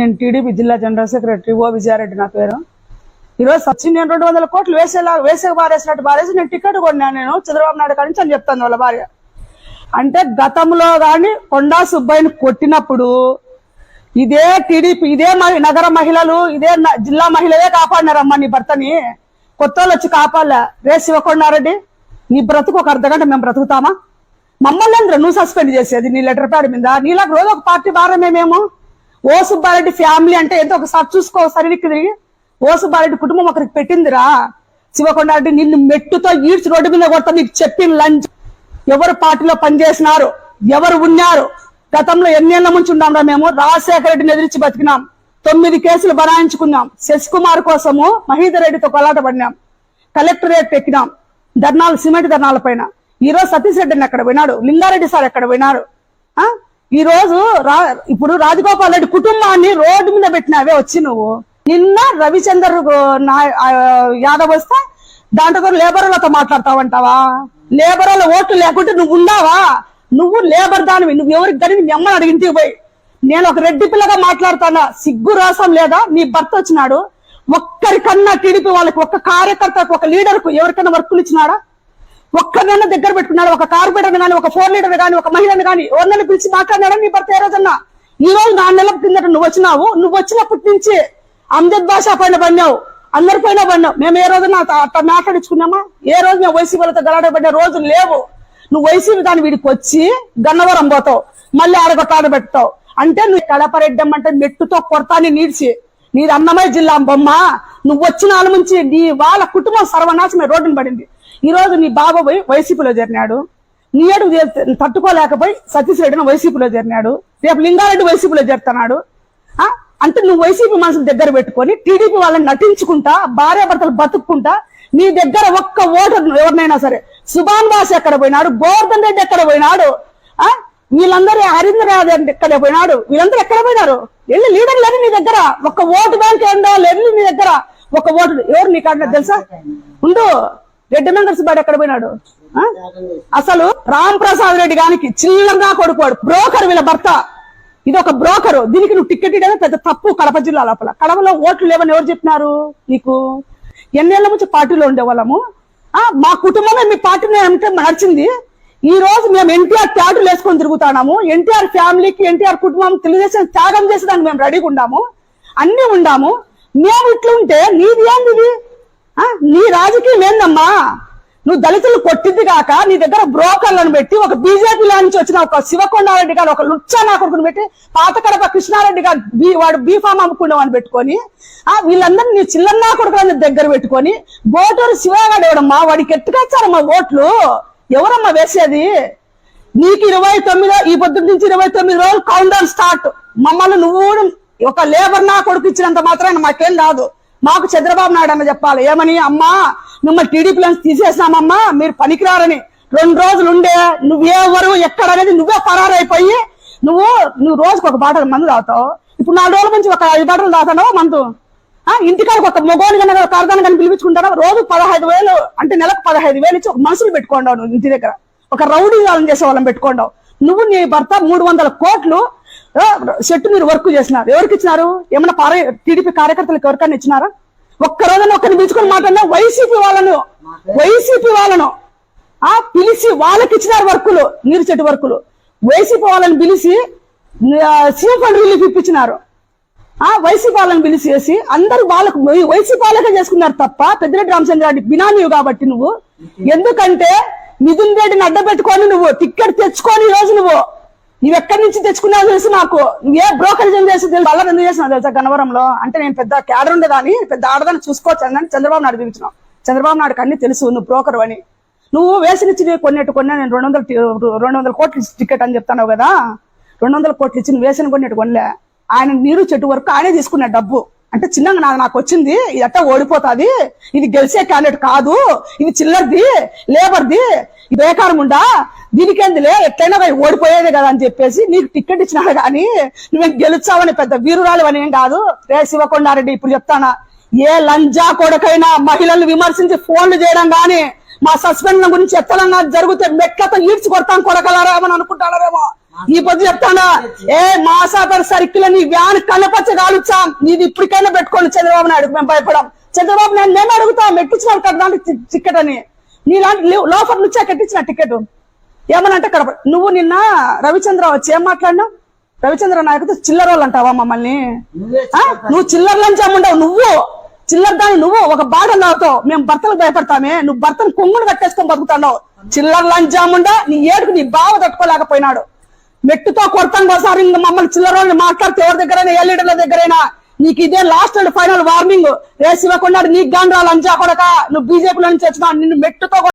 నేను టీడీపీ జిల్లా general secretary ఓ విజయారెడ్డి నా పేరు. ఈరోజు సచిన్ నేను రెండు వందల కోట్లు వేసేలా వేసే బారేసినట్టు బారేసి నేను టికెట్ కొన్నాను నేను చంద్రబాబు నాయుడు కాడి నుంచి అని చెప్తాను వాళ్ళ భార్య. అంటే గతంలో గాని కొండా సుబ్బయ్యని కొట్టినప్పుడు ఇదే టీడీపీ ఇదే నగర మహిళలు ఇదే న- జిల్లా మహిళలే కాపాడినారమ్మా నీ భర్తని. కొత్త వాళ్ళు వచ్చి కాపాడలే. రే శివకొండారెడ్డి నీ బ్రతుకు ఒక అర్ధగంట మేము బ్రతుకుతామా? మమ్మల్ని అందరూ నువ్వు సస్పెండ్ చేసేది నీ లెటర్ ప్యాడ్ మీద. నీలాగా రోజు ఒక పార్టీ భారమే మేము. ఓ సుబ్బారెడ్డి ఫ్యామిలీ అంటే ఏంటో ఒకసారి చూసుకో సరివిక్కిది ఓ సుబ్బారెడ్డి కుటుంబం ఒకరికి పెట్టిందిరా. శివకొండారెడ్డి నిన్ను మెట్టుతో ఈడ్చి రోడ్డు మీద కొడతా నీకు చెప్పిన లంచ్. ఎవరు పార్టీలో పనిచేసినారు? ఎవరు ఉన్నారు? గతంలో ఎన్నేళ్ళ నుంచి ఉన్నాంరా మేము? రాజశేఖర రెడ్డిని ఎదిరించి బతికినాం. తొమ్మిది కేసులు బనాయించుకున్నాం. శశికుమార్ కోసము మహీధర్ రెడ్డితో కొలాట పడినాం కలెక్టరేట్ ఎక్కినాం. ధర్నాలు సిమెంట్ ధర్నాల పైన. ఈరోజు సతీష్ రెడ్డిని ఎక్కడ పోయినాడు? లింగారెడ్డి సార్ ఎక్కడ పోయినారు ఆ? ఈ రోజు రా ఇప్పుడు రాజగోపాల్ రెడ్డి కుటుంబాన్ని రోడ్డు మీద పెట్టినావే వచ్చి నువ్వు. నిన్న రవిచందర్ నా- యాదవ్ వస్తే దాంట్లో కూడా లేబర్లతో మాట్లాడతావంటావా? లేబర్ల ఓట్లు లేకుంటే నువ్వు ఉండావా? నువ్వు లేబర్ దానివి నువ్వు ఎవరికి దాని మిమ్మల్ని అమ్మని పోయి. నేను ఒక రెడ్డి పిల్లగా మాట్లాడుతానా సిగ్గు రాసం లేదా? నీ భర్త వచ్చినాడు ఒక్కరికన్నా టీడీపీ వాళ్ళకి ఒక్క కార్యకర్తకు ఒక లీడర్కు ఎవరికైనా వర్కులు ఇచ్చినాడా? ఒక్కరినైనా దగ్గర పెట్టుకున్నాడు ఒక కార్పొరేటర్ కానీ ఒక ఫోర్ లీడర్ కానీ ఒక మహిళను కానీ ఎవరినైనా పిలిచి మాట్లాడినాడా నీ భర్త ఏ రోజన్నా? ఈ రోజు నాలుగు నెలల కిందట నువ్వు వచ్చినావు నువ్వు వచ్చినప్పటి నుంచి అమ్జద్ భాష పైన పడినావు అందరి పైన పడినావు. మేము ఏ రోజున అట్లా మాట్లాడించుకున్నామా? ఏ రోజు మేము వైసీపీ వాళ్ళతో గలాడబడ్డ పడిన రోజులు లేవు. నువ్వు వైసీపీ దాని వీడికి వచ్చి గన్నవరం పోతావు మళ్ళీ ఆడగొట్టాడ పెడతావు. అంటే నువ్వు కడపరెడ్డం అంటే మెట్టుతో కొడతాని నీడ్చి. నీది అన్నమయ్య జిల్లా బొమ్మ. నువ్వు వచ్చిన నుంచి నీ వాళ్ళ కుటుంబం సర్వనాశమే రోడ్డును పడింది. ఈ రోజు నీ బాబు పోయి వైసీపీలో చేరినాడు. నీ అడుగు తట్టుకోలేకపోయి సతీష్ రెడ్డిని వైసీపీలో చేరినాడు. రేపు లింగారెడ్డి వైసీపీలో చేరుతున్నాడు. ఆ? అంటే నువ్వు వైసీపీ మనసులు దగ్గర పెట్టుకొని టీడీపీ వాళ్ళని నటించుకుంటా భార్యాభర్తలు బతుక్కుంటా నీ దగ్గర ఒక్క ఓటర్ ఎవరినైనా సరే సుభాన్ బాస్ ఎక్కడ పోయినాడు? గోవర్ధన్ రెడ్డి ఎక్కడ పోయినాడు? ఆ? వీళ్ళందరూ హరీంద్ర ఎక్కడ పోయినాడు? వీళ్ళందరూ ఎక్కడ పోయినారు? వెళ్ళి లీడర్లు అని నీ దగ్గర? ఒక ఓటు బ్యాంక్ ఉండాలి? వెళ్ళి నీ దగ్గర? ఒక ఓటు ఎవరు నీకు అడిగినా తెలుసా? ఉండు. రెడ్డి మెంబర్స్ బాడు ఎక్కడ పోయినాడు? అసలు రామ్ ప్రసాద్ రెడ్డి గానికి చిల్లరగా కొడుకోడు బ్రోకర్ వీళ్ళ భర్త. ఇది ఒక బ్రోకర్. దీనికి నువ్వు టికెట్ ఇవ్వడం పెద్ద తప్పు కడప జిల్లా లోపల. కడపలో ఓట్లు లేవని ఎవరు చెప్పినారు నీకు? ఎన్నేళ్ళ నుంచి పార్టీలో ఉండేవాళ్ళము. ఆ మా కుటుంబమే మీ పార్టీని అంటే నడిచింది. ఈ రోజు మేము ఎన్టీఆర్ త్యాటులు వేసుకొని తిరుగుతున్నాము. ఎన్టీఆర్ ఫ్యామిలీకి ఎన్టీఆర్ కుటుంబం తెలుగుదేశం త్యాగం చేసేదానికి మేము రెడీగా ఉండాము అన్ని ఉండాము. మేము ఇట్లుంటే నీది ఏంది నీ రాజకీయం ఏందమ్మా? నువ్వు దళితులు కొట్టింది కాక నీ దగ్గర బ్రోకర్లను పెట్టి ఒక బీజేపీ నుంచి వచ్చిన ఒక శివకొండారెడ్డి గారు ఒక లుచ్చా నా కొడుకుని పెట్టి పాత కడప కృష్ణారెడ్డి గారు బీ వాడు బీఫామ్ అమ్ముకున్నావు పెట్టుకొని ఆ వీళ్ళందరినీ నీ చిల్లన్నా కొడుకులని దగ్గర పెట్టుకొని బోటూరు శివగాడు ఎవడమ్మా? వాడికి ఎత్తుకొచ్చారమ్మా ఓట్లు? ఎవరమ్మా వేసేది? నీకు ఇరవై తొమ్మిదో ఈ పొద్దు నుంచి ఇరవై తొమ్మిది రోజులు కౌంటర్ స్టార్ట్ మమ్మల్ని నువ్వు ఒక లేబర్ నా కొడుకు ఇచ్చినంత మాత్రాన మాకేం కాదు మాకు చంద్రబాబు నాయుడు అన్న చెప్పాలి. ఏమని? అమ్మా మిమ్మల్ని టీడీపీ తీసేసినామమ్మా మీరు పనికిరారని. రెండు రోజులు ఉండే నువ్వెవరు ఎక్కడ అనేది నువ్వే పరారైపోయి నువ్వు నువ్వు రోజుకు ఒక బాటలు మందు తాగుతావు. ఇప్పుడు నాలుగు రోజుల నుంచి ఒక ఐదు బాటలు తాగుతావు మందు? ఆ ఇంటికాడికి ఒక మొగోని కన్నా కరదాన్ని కానీ పిలిపించుకుంటారా రోజు పదహైదు వేలు అంటే నెలకు పదహైదు వేలు ఇచ్చి ఒక మనుషులు పెట్టుకోండావు నువ్వు ఇంటి దగ్గర. ఒక రౌడీ వాళ్ళని చేసే వాళ్ళని పెట్టుకోండావు. నువ్వు నీ భర్త మూడు వందల కోట్లు ఆ, చెట్టు మీరు వర్క్ చేసినారు. ఎవరికి ఇచ్చినారు? ఏమన్నా పారే టీడీపీ కార్యకర్తలకు ఎవరికైనా ఇచ్చినారా? ఒక్క రోజున ఒక్కరిని పిలుచుకొని మాట్లాడినా వైసీపీ వాళ్ళను వైసీపీ వాళ్ళను. ఆ పిలిచి వాళ్ళకి ఇచ్చినారు వర్కులు నీరు చెట్టు వర్కులు. వైసీపీ వాళ్ళని పిలిచి సీఎం ఫండ్ రిలీఫ్ ఇప్పించినారు. ఆ వైసీపీ వాళ్ళని పిలిచేసి అందరూ వాళ్ళకు వైసీపీ వాళ్ళకే చేసుకున్నారు తప్ప పెద్దిరెడ్డి రామచంద్రారెడ్డి బినామీవు కాబట్టి నువ్వు. ఎందుకంటే మిథున్ రెడ్డిని అడ్డ పెట్టుకొని నువ్వు టిక్కెట్ తెచ్చుకొని ఈ రోజు నువ్వు నువ్వు ఎక్కడి నుంచి తెచ్చుకున్నావు తెలుసు నాకు? నువ్వు ఏ బ్రోకరేజ్ చేసి తెలుసు? అలా ఎందుకు చేసినావు తెలుసా గన్నవరంలో? అంటే నేను పెద్ద క్యాడర్ ఉండేదాన్ని. పెద్ద ఆడదాన్ని చూసుకోవచ్చు అని చంద్రబాబు నాయుడు చూపించినావు. చంద్రబాబు నాయుడుకి అన్ని తెలుసు నువ్వు బ్రోకర్ అని. నువ్వు వేసిన ఇచ్చి కొన్నట్టు కొన్నా నేను రెండు వందల రెండు వందల కోట్లు టికెట్ అని చెప్తాను కదా? రెండు వందల కోట్లు ఇచ్చి నువ్వు వేసిన కొన్నట్టు కొనలే. ఆయన నీరు చెట్టు వరకు ఆయనే తీసుకున్న డబ్బు. అంటే చిన్నగా నాకు నాకు వచ్చింది ఇది అట్ట ఓడిపోతాది ఇది గెలిచే క్యాండిడేట్ కాదు ఇది చిల్లర్ది లేబర్ది ఇది బేకారం ఉండా దీనికేందిలే? ఎట్లయినా పోయి ఓడిపోయేది కదా అని చెప్పేసి నీకు టికెట్ ఇచ్చినాడు కానీ నువ్వేం గెలుచావని పెద్ద వీరురాలు అని ఏం కాదు. రే శివకొండారెడ్డి ఇప్పుడు చెప్తానా ఏ లంజా కొడకైనా మహిళలు విమర్శించి ఫోన్లు చేయడం గాని మా సస్పెండ్ గురించి ఎత్తలన్నా జరిగితే మెట్లతో ఈడ్చి కొడతాం కొడకలారేమని అనుకుంటారేమో ఈ పొద్దు చెప్తానా? ఏ మాసాపేట సర్కిల్ నీ వ్యాన్ కనపచ్చ కాలుచాం నీది ఇప్పటికైనా పెట్టుకోండి చంద్రబాబు నాయుడు మేము భయపడం. చంద్రబాబు నాయుడు మేము అడుగుతాం ఎక్కించిన కదా టికెట్ అని. నీలాంటి లోఫర్ నుంచే కట్టించిన టికెట్. ఏమనంటే కడప నువ్వు నిన్న రవిచంద్ర వచ్చి ఏం మాట్లాడినావు? రవిచంద్ర నాయకుతో చిల్లర వాళ్ళు అంటావా మమ్మల్ని? నువ్వే చిల్లర ఉండవు నువ్వు. చిల్లర దాని నువ్వు ఒక బాట అవుతావు మేము భర్తలకు భయపడతామే. నువ్వు భర్తను కొంగును కట్టేసుకొని బతుకుతున్నావు. చిల్లర లంచాముండా నీ ఏడుకు నీ బావ తట్టుకోలేకపోయినాడు. మెట్టుతో కొడతాం ఒకసారి మమ్మల్ని చిల్లర మాట్లాడితే ఎవరి దగ్గరైనా ఏ లీడర్ల దగ్గరైనా నీకు ఇదే లాస్ట్ అండ్ ఫైనల్ వార్నింగ్ రేసి ఇవ్వకుండా నీకు గాండ్రా అంచా కొడక నువ్వు బీజేపీలో నుంచి వచ్చినావు నిన్ను మెట్టుతో